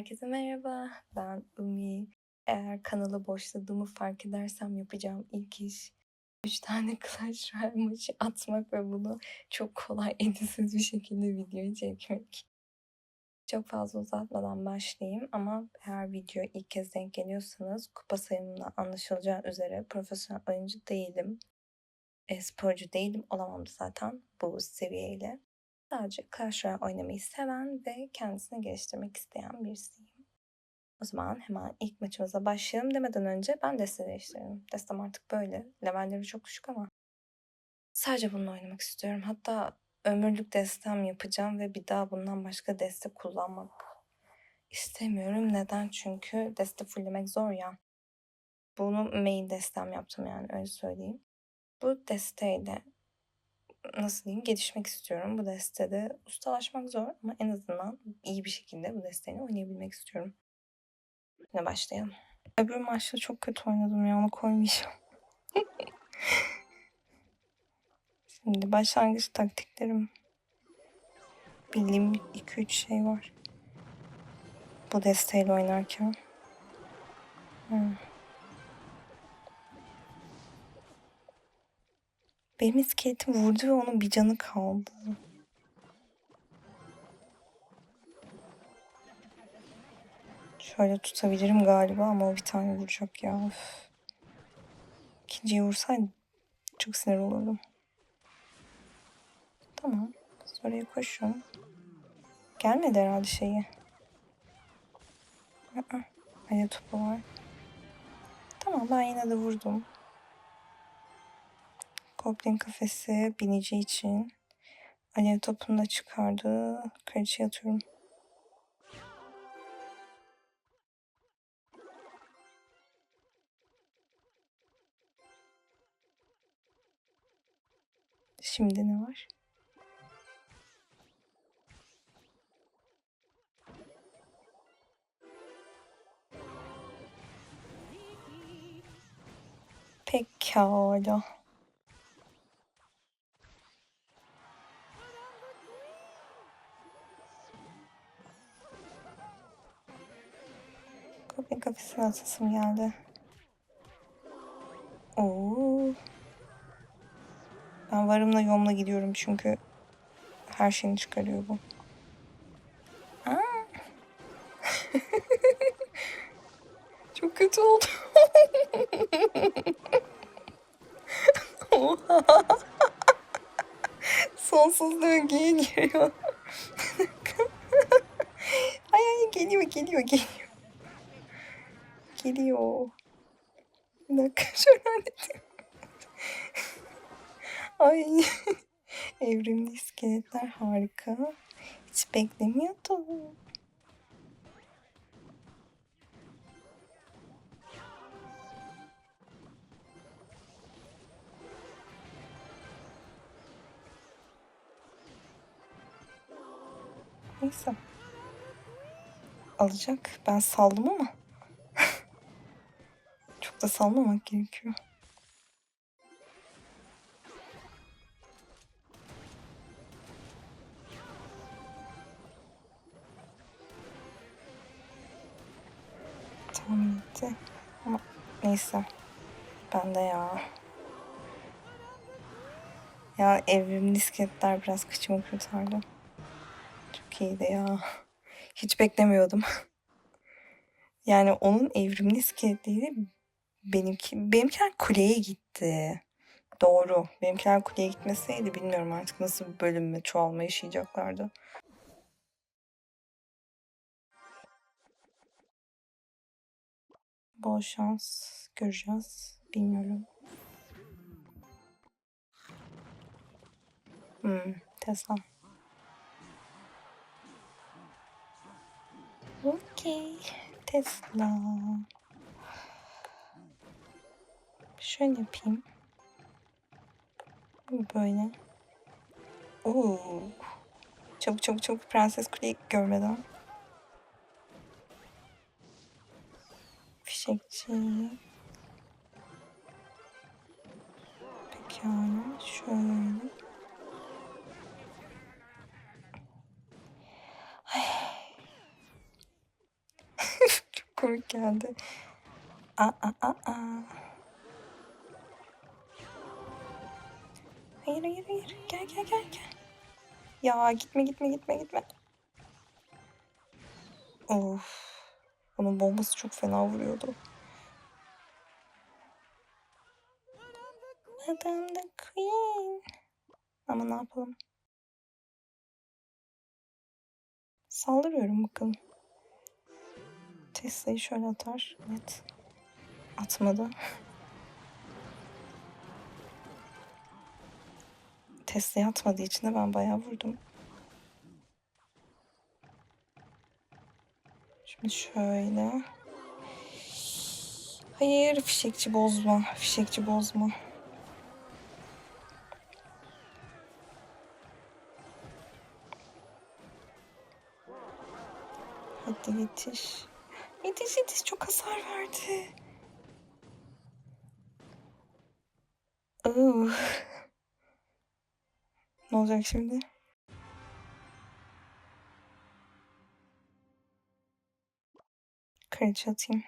Herkese merhaba, ben Umi. Eğer kanalı boşladığımı fark edersem yapacağım ilk iş 3 tane Clash Royale maçı atmak ve bunu çok kolay editsiz bir şekilde videoya çekmek. Çok fazla uzatmadan başlayayım ama eğer video ilk kez denk geliyorsanız kupa sayımından anlaşılacağı üzere profesyonel oyuncu değilim. E, sporcu değilim, olamam zaten bu seviyeyle. Sadece Clash Royale oynamayı seven ve kendisini geliştirmek isteyen birisiyim. O zaman hemen ilk maçımıza başlayalım demeden önce ben deste değiştiririm. Destem artık böyle. Levelleri çok düşük ama sadece bununla oynamak istiyorum. Hatta ömürlük destem yapacağım ve bir daha bundan başka deste kullanmak istemiyorum. Neden? Çünkü deste fulllemek zor ya. Bunu main destem yaptım yani öyle söyleyeyim. Bu desteyle nasıl diyeyim gelişmek istiyorum. Bu destede ustalaşmak zor ama en azından iyi bir şekilde bu desteğini oynayabilmek istiyorum. Yine başlayalım. Öbür maçta çok kötü oynadım ya onu koymayacağım. Şimdi başlangıç taktiklerim. Bildiğim 2-3 şey var. Bu desteğiyle oynarken. Hmm. Benim iskeletim vurdu ve onun bir canı kaldı. Şöyle tutabilirim galiba ama o bir tane vuracak ya. Üf. İkinciyi vursaydı çok sinir olurdum. Tamam. Oraya koşuyorum. Gelmedi herhalde şeyi. Aa, topu var. Tamam ben yine de vurdum. Goblin kafesi binici için. Alev topunu da çıkardı. Kraliçeye atıyorum. Şimdi ne var? Pekala. Atasım geldi. Oo. Ben varımla yomla gidiyorum çünkü her şeyini çıkarıyor bu. Aa. Çok kötü oldu. Oha. Sonsuz döngüye giriyor. ay ay geliyor geliyor geliyor. Geliyor. Bir dakika halledeyim. Ay. Evrimli iskeletler harika. Hiç beklemiyordum. Neyse. Alacak. Ben saldım ama. Da salmamak gerekiyor. Tamam gitti. Ama neyse. Ben de ya. Ya evrimli iskeletler biraz kıçımı kurtardı. Çok iyiydi ya. Hiç beklemiyordum. yani onun evrimli iskeletleriyle benimki, benimkiler kuleye gitti. Doğru. Benimkiler kuleye gitmeseydi bilmiyorum artık nasıl bir bölünme çoğalma yaşayacaklardı. Bol şans göreceğiz. Bilmiyorum. Hmm, Tesla. Okey. Tesla. Şöyle yapayım. Böyle. Oo. Çabuk çabuk çabuk Prenses Kuleyi görmeden. Fişekçi. Pekala. Şöyle. komik geldi. Aa, aa, aa, Hayır hayır hayır. Gel gel gel gel. Ya gitme gitme gitme gitme. Of. Bunun bombası çok fena vuruyordu. Madame the Queen. Ama ne yapalım? Saldırıyorum bakalım. Tesla'yı şöyle atar. Evet. Atmadı. Tesla'yı atmadığı için de ben bayağı vurdum. Şimdi şöyle. Hayır fişekçi bozma. Fişekçi bozma. Hadi yetiş. Yetiş yetiş çok hasar verdi. Oo. Ne olacak şimdi? Kraliçe atayım.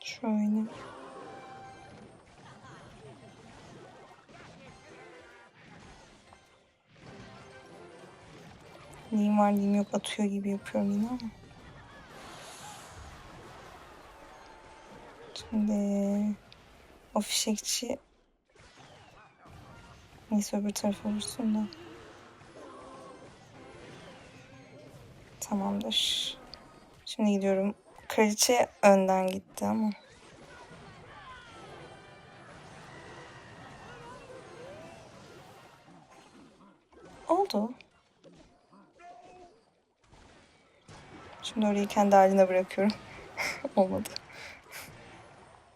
Şöyle. Neyim var neyim yok atıyor gibi yapıyorum yine ama. Şimdi o fişekçi neyse öbür tarafa vursun da. Tamamdır. Şimdi gidiyorum. Kraliçe önden gitti ama. Oldu. Şimdi orayı kendi haline bırakıyorum. Olmadı.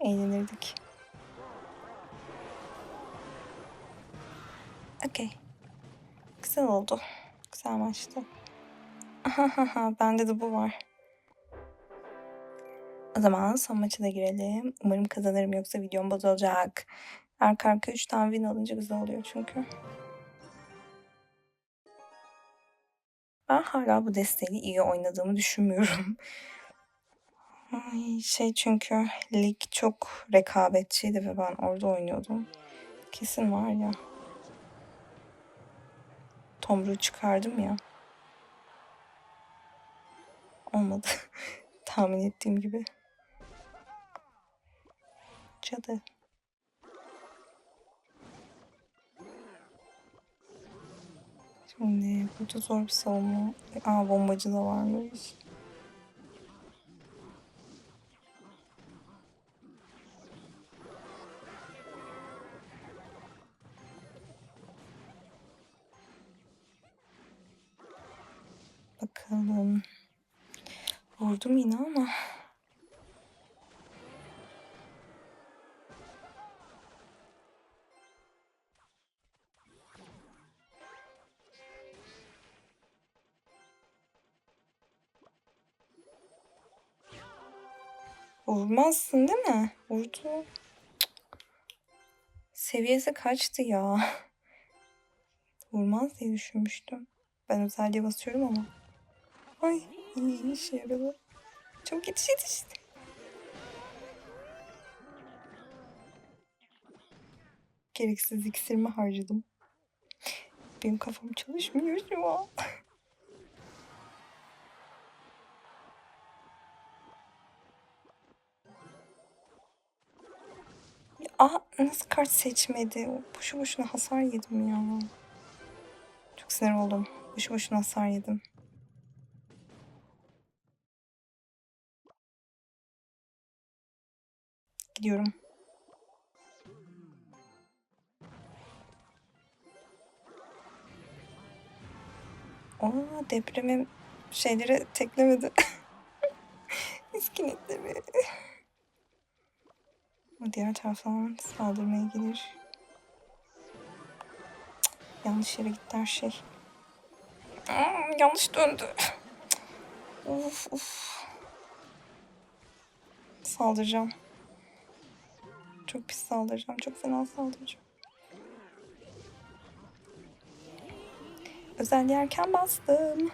Eğlenirdik. Güzel oldu. Güzel maçtı. Bende de bu var. O zaman son maça da girelim. Umarım kazanırım yoksa videom bozulacak. Arka arka 3 tane win alınca güzel oluyor çünkü. Ben hala bu desteği iyi oynadığımı düşünmüyorum. Şey çünkü lig çok rekabetçiydi ve ben orada oynuyordum. Kesin var ya. Tomruğu çıkardım ya. Olmadı. Tahmin ettiğim gibi. Cadı. Şimdi burada zor bir savunma. Aa bombacı da varmış. Bakalım. Vurdum yine ama. Vurmazsın değil mi? Vurdu. Seviyesi kaçtı ya? Vurmaz diye düşünmüştüm. Ben özelliğe basıyorum ama. Ay iyi işe yaradı. Çok yetiş yetiş. Gereksiz iksirimi harcadım. Benim kafam çalışmıyor şu an. Aa nasıl kart seçmedi? Boşu boşuna hasar yedim ya. Çok sinir oldum. Boşu boşuna hasar yedim. Gidiyorum. Aa depremin şeyleri teklemedi. İskeletleri. Ama diğer taraftan saldırmaya gelir. Cık, yanlış yere gitti her şey. Aa, yanlış döndü. Uf uf. Saldıracağım. Çok pis saldıracağım. Çok fena saldıracağım. Özel yerken bastım.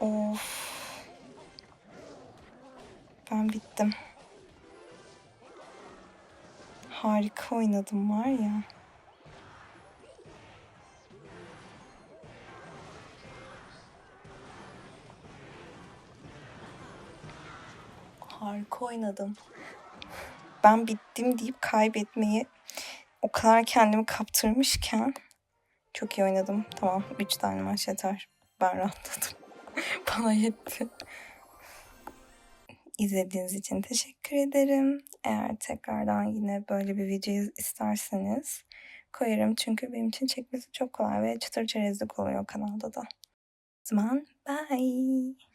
Of. Ben bittim. Harika oynadım var ya. Harika oynadım. Ben bittim deyip kaybetmeyi o kadar kendimi kaptırmışken çok iyi oynadım. Tamam 3 tane maç yeter. Ben rahatladım. Bana yetti. İzlediğiniz için teşekkür ederim. Eğer tekrardan yine böyle bir video isterseniz koyarım. Çünkü benim için çekmesi çok kolay ve çıtır çerezlik oluyor kanalda da. O zaman bye.